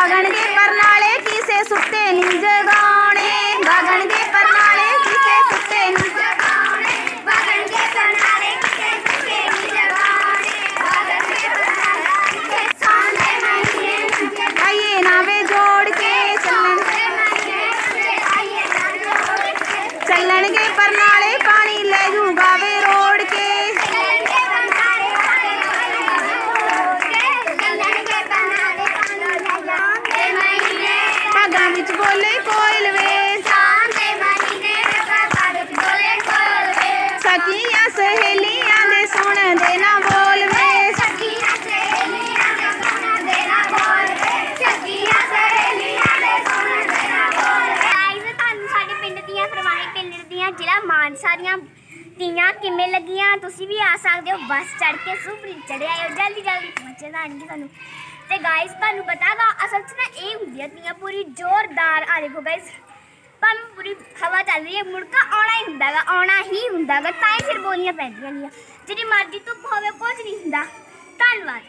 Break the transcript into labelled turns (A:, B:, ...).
A: ਗਗਨ ਦੇ ਪਰਨਾਲੇ ਕਿਸੇ ਸੁੱਤੇ ਨਹੀਂ ਜਗਾਉਣੇ ਗਗਨ ਦੇ ਪਰਨਾਲੇ ਕਿਸੇ ਸੁੱਤੇ ਨਹੀਂ
B: ਜਗਾਉਣੇ ਗਗਨ ਦੇ ਪਰਨਾਲੇ ਕਿਸੇ ਸੁੱਤੇ ਨਹੀਂ ਜਗਾਉਣੇ ਗਗਨ ਦੇ ਪਰਨਾਲੇ ਕਿਸੇ ਸੌਣ ਦੇ ਮਹੀਨੇ ਨੂੰ
A: ਆਈਏ ਨਾਵੇ ਜੋੜ ਕੇ। ਚੱਲਣ ਚੱਲਣਗੇ ਪਰਨਾਲੇ, ਪਾਣੀ ਲੈ ਜੂ ಡೋಲೆ ಕೊಯ್ಲುವೆ
B: ಸಾಂತೆ ಮನಿನೆ ಪಾದಕ್ ಡೋಲೆ ಕೊಯ್ಲುವೆ
A: ಸಖಿಯಾं ਸਹੇਲੀਆਂ ਦੇ ਸੁਣਦੇ ਨਾ ਬੋਲਵੇ
B: ਸਖੀਆਂ ਸਹੇਲੀਆਂ ਦੇ ਸੁਣਦੇ ਨਾ ਬੋਲਵੇ ਸਖੀਆਂ ਸਹੇਲੀਆਂ ਦੇ ਸੁਣਦੇ ਨਾ ਬੋਲਵੇ ਗਾਇਸ ਤੁਹਾਨੂੰ ਸਾਡੇ ਪਿੰਡ ਦੀਆਂ ਫਰਮਾਈ ਪਿੰਡ ਦੀਆਂ ਜ਼ਿਲ੍ਹਾ ਮਾਨਸਾ ਦੀਆਂ ਤੀਆਂ ਕਿਵੇਂ ਲੱਗੀਆਂ? ਤੁਸੀਂ ਵੀ ਆ ਸਕਦੇ ਹੋ। ਬੱਸ ਚੜ ਕੇ ਸੁਪਰੀ ਚੜਿਆ ਆਇਓ ਜਲਦੀ ਜਲਦੀ ਪਹੁੰਚੇ ਤਾਂ ਆਣਗੇ ਤੁਹਾਨੂੰ ਤੇ ਗਾਇਸ ਤੁਹਾਨੂੰ ਪਤਾਗਾ, ਅਸਲ 'ਚ ਨਾ ਇਹ ਹੁੰਦੀਆਂ ਤੀਆਂ ਪੂਰੀ ਜ਼ੋਰਦਾਰ ਆ ਦੇਖੋ ਗਾਇਸ ਪਰ ਪੂਰੀ ਹਵਾ ਚੱਲ ਰਹੀ ਹੈ ਮੁੜਕਾ ਆਉਣਾ ਹੀ ਹੁੰਦਾਗਾ, ਆਉਣਾ ਹੀ ਹੁੰਦਾਗਾ, ਤਾਂ ਹੀ ਫਿਰ ਬੋਲੀਆਂ ਪੈਂਦੀਆਂ ਗੀਆਂ। ਜਿਹੜੀ ਮਰਜ਼ੀ ਧੁੱਪ ਹੋਵੇ ਕੁਝ ਨਹੀਂ ਹੁੰਦਾ। ਧੰਨਵਾਦ।